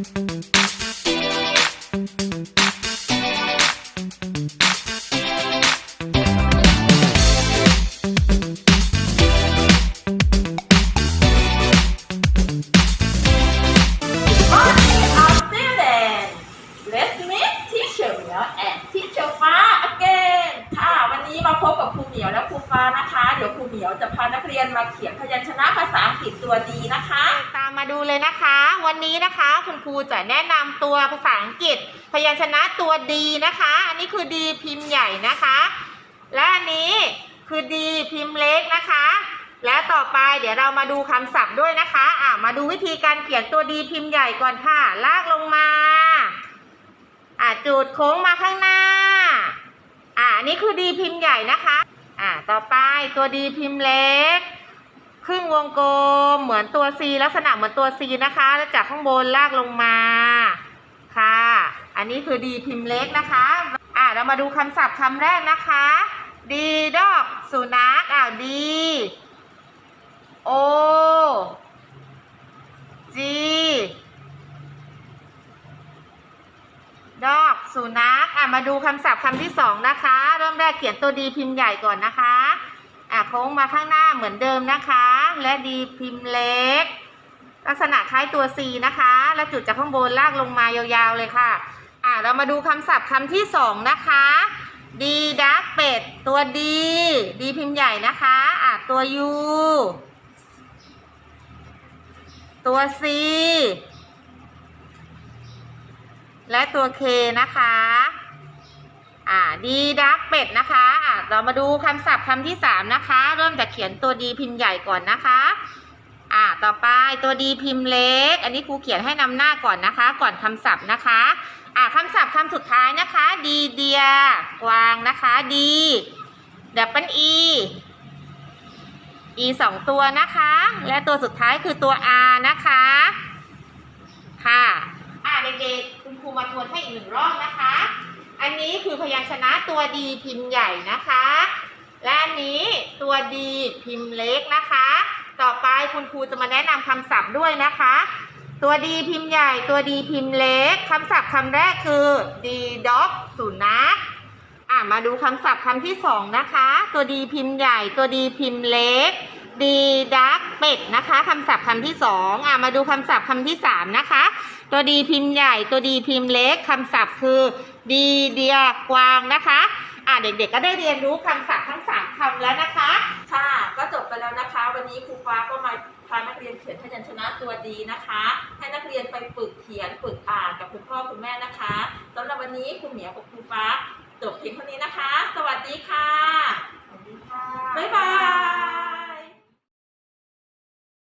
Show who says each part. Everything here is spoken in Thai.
Speaker 1: Thank you. านะคะ เดี๋ยวครูเหมียวจะพานักเรียนมาเขียนพยัญชนะภาษาอังกฤษตัวดีนะคะ
Speaker 2: ตามมาดูเลยนะคะ วันนี้นะคะคุณครูจะแนะนำตัวภาษาอังกฤษ พยัญชนะตัวดีนะคะ อันนี้คือดีพิมพ์ใหญ่นะคะ และอันนี้คือดีพิมพ์เล็กนะคะ และต่อไปเดี๋ยวเรามาดูคำศัพท์ด้วยนะคะ อ่ามาดูวิธีการเขียนตัวดีพิมพ์ใหญ่ก่อนค่ะ ลากลงมา อ่าจุดโค้งมาข้างหน้า อ่าอันนี้คือดีพิมพ์ใหญ่นะคะ อ่าต่อไปตัวดีพิมพ์เล็ก ครึ่งวงกลมเหมือนตัว C ลักษณะเหมือนตัว C นะคะ แล้วจากข้างบนลากลงมาค่ะ อันนี้คือดีพิมพ์เล็กนะคะอ่าเรามาดูคำศัพท์คำแรกนะคะดีดอกสุนัขอ่าดีโอจี ดอกสุนัขอะมาดูคำศัพท์คำที่สองนะคะ เริ่มแรกเขียนตัวดีพิมพ์ใหญ่ก่อนนะคะอะโค้งมาข้างหน้าเหมือนเดิมนะคะ และดีพิมพ์เล็ก ลักษณะคล้ายตัว C นะคะ และจุดจากข้างบนลากลงมายาวๆเลยค่ะอะเรามาดูคำศัพท์คำที่สองนะคะดีดักเป็ดตัวดีดีพิมพ์ใหญ่นะคะอะตัว U ตัว C และตัว K นะคะ อ่าดีดักเป็ดนะคะอ่าเรามาดูคำศัพท์คำที่สามนะคะ เริ่มจากเขียนตัวดีพิมพ์ใหญ่ก่อนนะคะ อ่า ต่อไปตัวดีพิมพ์เล็ก อันนี้ครูเขียนให้นำหน้าก่อนนะคะ ก่อนคำศัพท์นะคะ อ่าคำศัพท์คำสุดท้ายนะคะดีเดียกวางนะคะดีดับเบิลอีอีสองตัวนะคะ และตัวสุดท้ายคือตัว R นะคะ ค่ะ อ่าเด็กๆ คุณครูมาทวนให้อีกหนึ่งรอบนะคะ อันนี้คือพยัญชนะตัวดีพิมพ์ใหญ่นะคะ และอันนี้ตัวดีพิมพ์เล็กนะคะ ต่อไปคุณครูจะมาแนะนำคำศัพท์ด้วยนะคะ ตัวดีพิมพ์ใหญ่ ตัวดีพิมพ์เล็กคำศัพท์คำแรกคือดีด็อกสุนัขอะมาดูคำศัพท์คำที่สองนะคะ ตัวดีพิมพ์ใหญ่ ตัวดีพิมพ์เล็ก ดีดักเป็ดนะคะคำศัพท์คำที่สองอะมาดูคำศัพท์คำที่สามนะคะ ตัวดีพิมพ์ใหญ่ตัวดีพิมพ์เล็กคำศัพท์คือดีเดียกวางนะคะอ่าเด็กๆก็ได้เรียนรู้คำศัพท์ทั้งสามคำแล้วนะคะ
Speaker 1: ค่ะ ก็จบไปแล้วนะคะ วันนี้ครูฟ้าก็มาพานักเรียนเขียนพยัญชนะตัวดีนะคะ ให้นักเรียนไปฝึกเขียนฝึกอ่านกับคุณพ่อคุณแม่นะคะสำหรับวันนี้ครูเหมียวกับครูฟ้าจบเพียงเท่านี้นะคะ สวัสดีค่ะ